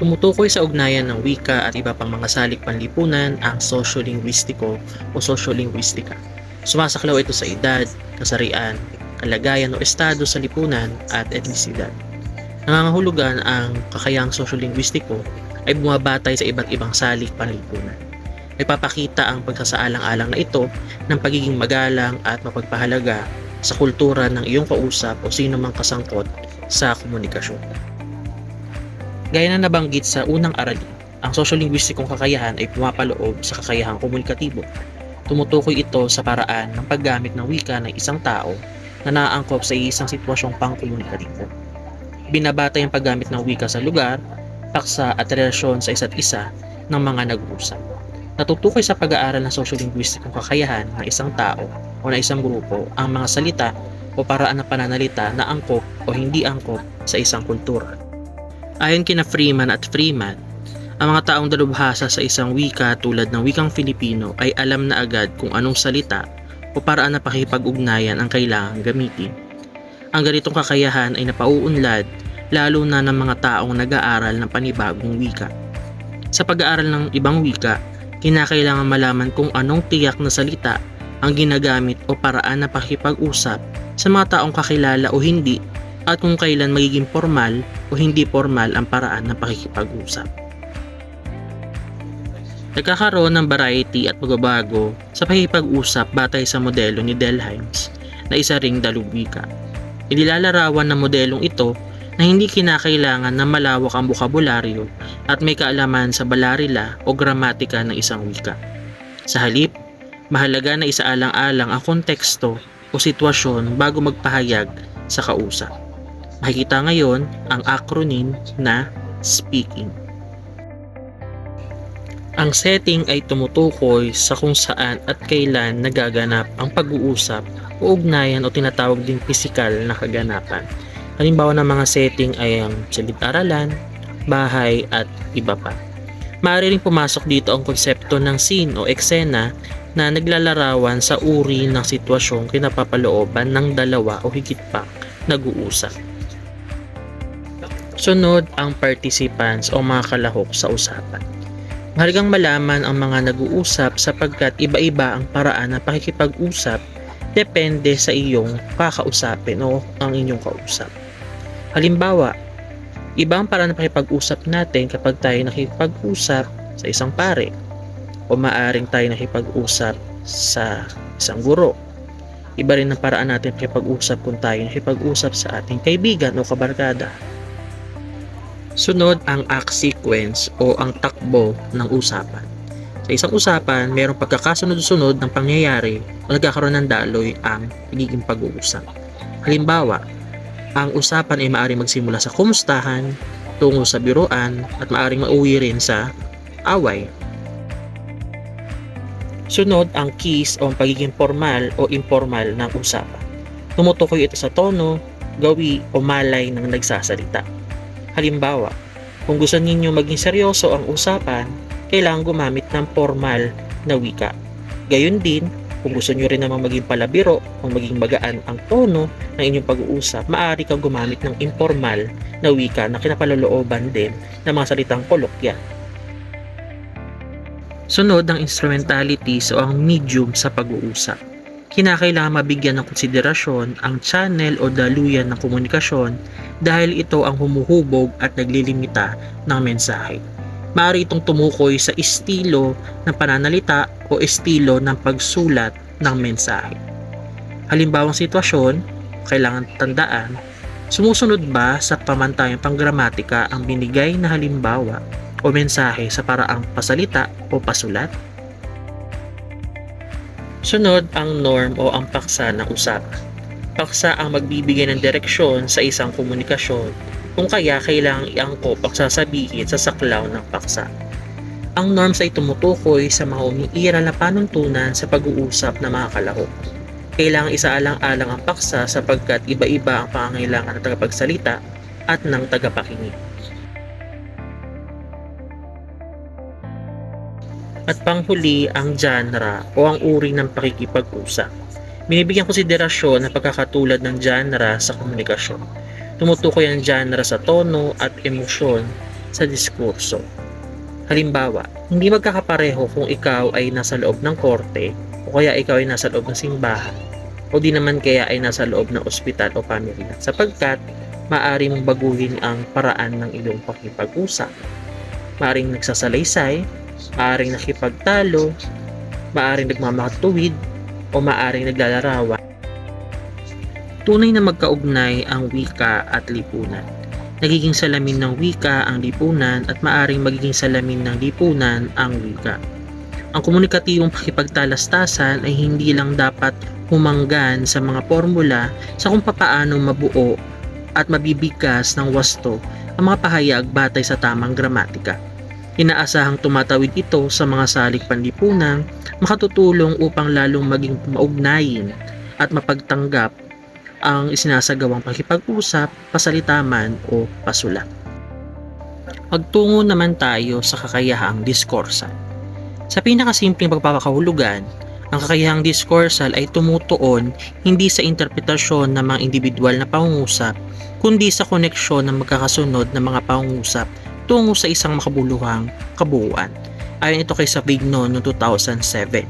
Tumutukoy sa ugnayan ng wika at iba pang mga salik panlipunan ang sosyolinguistiko o sosyolinguistika. Sumasaklaw ito sa edad, kasarian, kalagayan o estado sa lipunan at etnisidad. Nangangahulugan ang kakayang sosyolinguistiko ay bumabatay sa iba't ibang salik panlipunan. Nagpapakita ang pagsasaalang-alang na ito ng pagiging magalang at mapagpahalaga sa kultura ng iyong kausap o sino mang kasangkot sa komunikasyon. Gaya na nabanggit sa unang aralin, ang sosyolinguistikong kakayahan ay pumapaloob sa kakayahang komunikatibo. Tumutukoy ito sa paraan ng paggamit ng wika ng isang tao na naaangkop sa isang sitwasyong pangkomunikatibo. Binabatay ang paggamit ng wika sa lugar, paksa at relasyon sa isa't isa ng mga nag-uusap. Natutukoy sa pag-aaral ng sosyolinguistikong kakayahan ng isang tao o ng isang grupo ang mga salita o paraan ng pananalita na angkop o hindi angkop sa isang kultura. Ayon kina Freeman at Freeman, ang mga taong dalubhasa sa isang wika tulad ng wikang Filipino ay alam na agad kung anong salita o paraan na pakipag-ugnayan ang kailangang gamitin. Ang ganitong kakayahan ay napauunlad lalo na ng mga taong nag-aaral ng panibagong wika. Sa pag-aaral ng ibang wika, kinakailangan malaman kung anong tiyak na salita ang ginagamit o paraan na pakipag-usap sa mga taong kakilala o hindi at kung kailan magiging formal o hindi formal ang paraan ng pakikipag-usap. Nagkakaroon ng variety at pagbabago sa pakikipag-usap batay sa modelo ni Delheims na isa ring dalubwika. Inilalarawan ng modelong ito na hindi kinakailangan na malawak ang bokabularyo at may kaalaman sa balarila o gramatika ng isang wika. Sa halip, mahalaga na isaalang-alang ang konteksto o sitwasyon bago magpahayag sa kausap. Makikita ngayon ang acronym na speaking. Ang setting ay tumutukoy sa kung saan at kailan nagaganap ang pag-uusap o ugnayan o tinatawag ding pisikal na kaganapan. Halimbawa ng mga setting ay ang silid-aralan, bahay at iba pa. Maaari ring pumasok dito ang konsepto ng scene o eksena na naglalarawan sa uri ng sitwasyong kinapapalooban ng dalawa o higit pa nag-uusap. Sunod ang participants o mga kalahok sa usapan. Mahalagang malaman ang mga nag-uusap sapagkat iba-iba ang paraan ng pakikipag-usap depende sa iyong kakausapin o ang inyong kausap. Halimbawa, iba ang paraan ng pakikipag-usap natin kapag tayo nakikipag-usap sa isang pare o maaring tayo nakipag-usap sa isang guro. Iba rin ang paraan natin pakipag-usap kung tayo nakipag-usap sa ating kaibigan o kabarkada. Sunod ang act sequence o ang takbo ng usapan. Sa isang usapan, mayroong pagkakasunod-sunod ng pangyayari o nagkakaroon ng daloy ang pagiging pag-uusap. Halimbawa, ang usapan ay maaaring magsimula sa kumustahan, tungo sa biruan, at maaaring mauwi rin sa away. Sunod ang keys o ang pagiging formal o informal ng usapan. Tumutukoy ito sa tono, gawi o malay ng nagsasalita. Halimbawa, kung gusto ninyo maging seryoso ang usapan, kailangan gumamit ng formal na wika. Gayon din, kung gusto nyo rin naman maging palabiro o maging magaan ang tono ng inyong pag-uusap, maaari kang gumamit ng informal na wika na kinapalolooban din ng mga salitang kolokya. Sunod ang instrumentalities o ang medium sa pag-uusap. Kinakailangan mabigyan ng konsiderasyon ang channel o daluyan ng komunikasyon dahil ito ang humuhubog at naglilimita ng mensahe. Maaari itong tumukoy sa estilo ng pananalita o estilo ng pagsulat ng mensahe. Halimbawang sitwasyon, kailangan tandaan, sumusunod ba sa pamantayang panggramatika ang binigay na halimbawa o mensahe sa paraang pasalita o pasulat? Sunod ang norm o ang paksa ng usapan. Paksa ang magbibigay ng direksyon sa isang komunikasyon kung kaya kailangang iangkop ang sasabihin sa saklaw ng paksa. Ang norms ay tumutukoy sa mga umiiral na panuntunan sa pag-uusap ng mga kalahok. Kailangang isaalang-alang ang paksa sapagkat iba-iba ang pangangailangan ng tagapagsalita at ng tagapakinig. At panghuli ang genre o ang uri ng pakikipag-usap. Binibigyan konsiderasyon ang pagkakatulad ng genre sa komunikasyon. Tumutukoy ang genre sa tono at emosyon sa diskurso. Halimbawa, hindi magkakapareho kung ikaw ay nasa loob ng korte o kaya ikaw ay nasa loob ng simbahan o di naman kaya ay nasa loob ng ospital o pamilya sapagkat maaari mong baguhin ang paraan ng iyong pakipag-usap. Maaring nagsasalaysay, maaring nakipagtalo, maaring nagmamakatuwid, o maaring naglalarawan. Tunay na magkaugnay ang wika at lipunan. Nagiging salamin ng wika ang lipunan at maaring magiging salamin ng lipunan ang wika. Ang komunikatibong pakipagtalastasan ay hindi lang dapat humanggan sa mga formula sa kung papaano mabuo at mabibigkas ng wasto ang mga pahayag batay sa tamang gramatika. Inaasahang tumatawid ito sa mga salik panlipunan, makatutulong upang lalong maging maugnayin at mapagtanggap ang isinasagawang pakipag-usap, pasalitaman o pasulat. Magtungo naman tayo sa kakayahang diskorsa. Sa pinakasimpleng pagpapakahulugan, ang kakayahang diskursal ay tumutuon hindi sa interpretasyon ng mga individual na pangungusap, kundi sa koneksyon ng magkakasunod ng mga pangungusap tungo sa isang makabuluhang kabuuan. Ayon ito kay Sabigno noong 2007.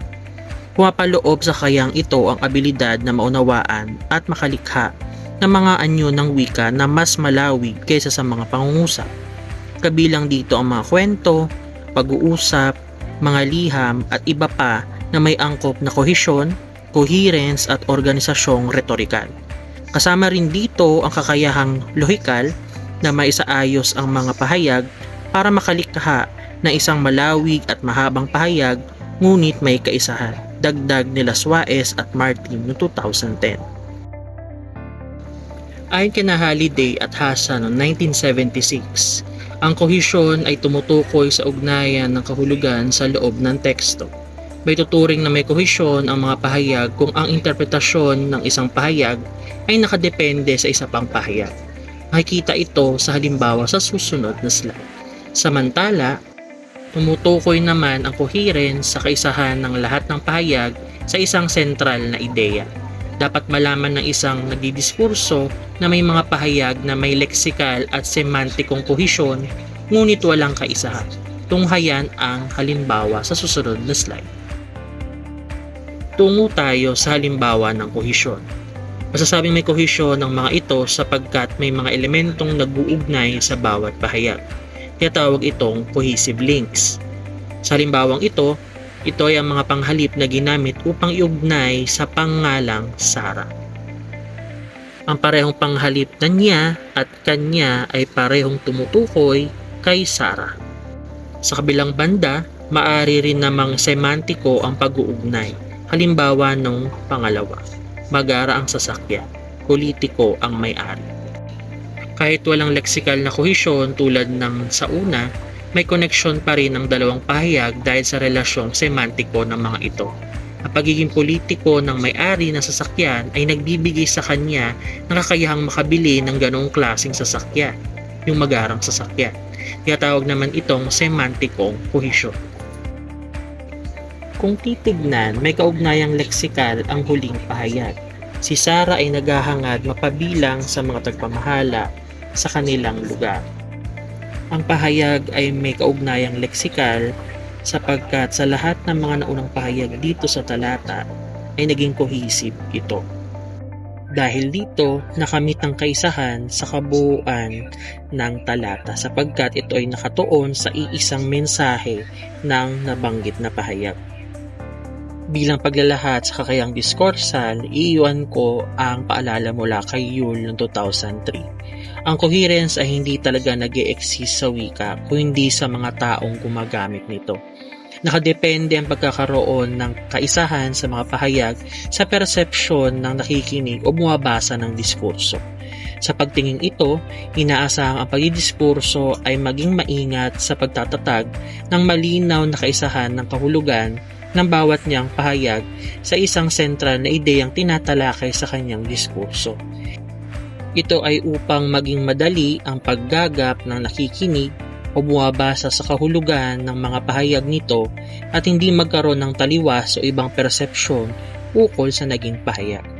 Pumapaloob sa kayang ito ang abilidad na maunawaan at makalikha ng mga anyo ng wika na mas malawig kaysa sa mga pangungusap. Kabilang dito ang mga kwento, pag-uusap, mga liham at iba pa na may angkop na kohisyon, coherence at organisasyong retorikal. Kasama rin dito ang kakayahang lohikal na maisaayos ang mga pahayag para makalikha na isang malawig at mahabang pahayag ngunit may kaisahan. Dagdag nila Suarez at Martin noong 2010. Ayon kina Halliday at Hasan noong 1976, ang kohisyon ay tumutukoy sa ugnayan ng kahulugan sa loob ng teksto. May tuturing na may kohisyon ang mga pahayag kung ang interpretasyon ng isang pahayag ay nakadepende sa isa pang pahayag. Makikita ito sa halimbawa sa susunod na slide. Samantala, tumutukoy naman ang coherence sa kaisahan ng lahat ng pahayag sa isang sentral na ideya. Dapat malaman ng isang nagdidiskurso na may mga pahayag na may leksikal at semantikong kohisyon ngunit walang kaisahan. Tunghayan ang halimbawa sa susunod na slide. Tungo tayo sa halimbawa ng kohisyon. Masasabing may kohisyon ng mga ito sapagkat may mga elementong nag-uugnay sa bawat pahayag. Kaya tawag itong cohesive links. Sa halimbawang ito, ito ay ang mga panghalip na ginamit upang iugnay sa pangalang Sara. Ang parehong panghalip na niya at kanya ay parehong tumutukoy kay Sara. Sa kabilang banda, maari rin namang semantiko ang pag-uugnay. Halimbawa ng pangalawa, magara ang sasakyan, politiko ang may-ari. Kahit walang leksikal na kohisyon tulad ng sa una, may koneksyon pa rin ang dalawang pahayag dahil sa relasyong semantiko ng mga ito. Ang pagiging politiko ng may-ari ng sasakyan ay nagbibigay sa kanya ng kakayahang makabili ng ganong klasing sasakyan, yung magarang sasakyan. Kaya tawag naman itong semantikong kohisyon. Kung titignan, may kaugnayang leksikal ang huling pahayag. Si Sarah ay naghahangad mapabilang sa mga tagpamahala sa kanilang lugar. Ang pahayag ay may kaugnayang leksikal sapagkat sa lahat ng mga naunang pahayag dito sa talata ay naging cohesive ito. Dahil dito, nakamit ang kaisahan sa kabuuan ng talata sapagkat ito ay nakatuon sa iisang mensahe ng nabanggit na pahayag. Bilang paglalahat sa kakayang diskorsal, iiwan ko ang paalala mula kay Yule noong 2003. Ang coherence ay hindi talaga nag exist sa wika kung hindi sa mga taong gumagamit nito. Nakadepende ang pagkakaroon ng kaisahan sa mga pahayag sa persepsyon ng nakikinig o bumabasa ng diskurso. Sa pagtingin ito, inaasahang ang pagdidiskurso ay maging maingat sa pagtatatag ng malinaw na kaisahan ng kahulugan ng bawat niyang pahayag sa isang sentral na ideyang tinatalakay sa kanyang diskurso. Ito ay upang maging madali ang paggagap ng nakikinig o bumabasa sa kahulugan ng mga pahayag nito at hindi magkaroon ng taliwas o ibang persepsyon ukol sa naging pahayag.